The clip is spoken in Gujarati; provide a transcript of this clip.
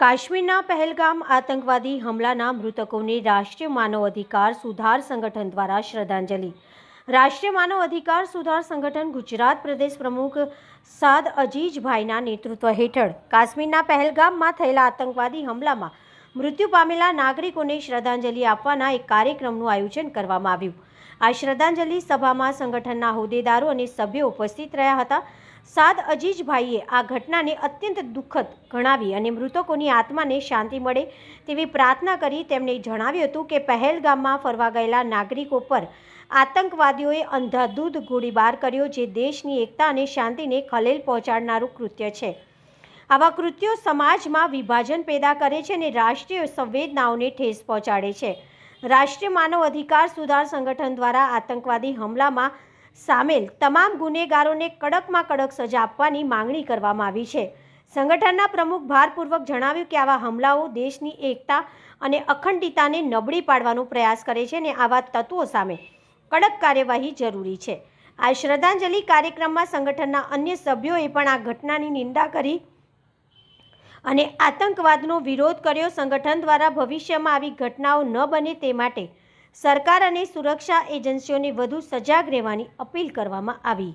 કાશ્મીરના પહેલગામ આતંકવાદી હુમલાના મૃતકોને રાષ્ટ્રીય માનવ અધિકાર સુધાર સંગઠન દ્વારા શ્રદ્ધાંજલિ. રાષ્ટ્રીય માનવ અધિકાર સુધાર સંગઠન ગુજરાત પ્રદેશ પ્રમુખ સાદ અજીજભાઈના નેતૃત્વ હેઠળ કાશ્મીરના પહેલગામમાં થયેલા આતંકવાદી હુમલામાં મૃત્યુ પામેલા નાગરિકોને શ્રદ્ધાંજલિ આપવાના એક કાર્યક્રમનું આયોજન કરવામાં આવ્યું. આ શ્રદ્ધાંજલિ સભામાં સંગઠનના હોદ્દેદારો અને સભ્યો ઉપસ્થિત રહ્યા હતા. સાદ અજીજભાઈએ આ ઘટનાને અત્યંત દુઃખદ ગણાવી અને મૃતકોની આત્માને શાંતિ મળે તેવી પ્રાર્થના કરી તેમણે જણાવ્યું હતું કે પહેલગામમાં ફરવા ગયેલા નાગરિકો પર આતંકવાદીઓએ અંધાધૂધ ગોળીબાર કર્યો, જે દેશની એકતા અને શાંતિને ખલેલ પહોંચાડનારું કૃત્ય છે. આવા કૃત્યો સમાજમાં વિભાજન પેદા કરે છે અને રાષ્ટ્રીય સંવેદનાઓને ઠેસ પહોંચાડે છે. રાષ્ટ્રીય માનવ અધિકાર સુધાર સંગઠન દ્વારા આતંકવાદી હુમલામાં સામેલ તમામ ગુનેગારોને કડકમાં કડક સજા આપવાની માંગણી કરવામાં આવી છે. સંગઠનના પ્રમુખ ભારપૂર્વક જણાવ્યું કે આવા હુમલાઓ દેશની એકતા અને અખંડિતતાને નબળી પાડવાનો પ્રયાસ કરે છે અને આવા તત્વો સામે કડક કાર્યવાહી જરૂરી છે. આ શ્રદ્ધાંજલિ કાર્યક્રમમાં સંગઠનના અન્ય સભ્યોએ પણ આ ઘટનાની નિંદા કરી અને આતંકવાદનો વિરોધ કર્યો. સંગઠન દ્વારા ભવિષ્યમાં આવી ઘટનાઓ ન બને તે માટે સરકાર અને સુરક્ષા એજન્સીઓને વધુ સજાગ રહેવાની અપીલ કરવામાં આવી.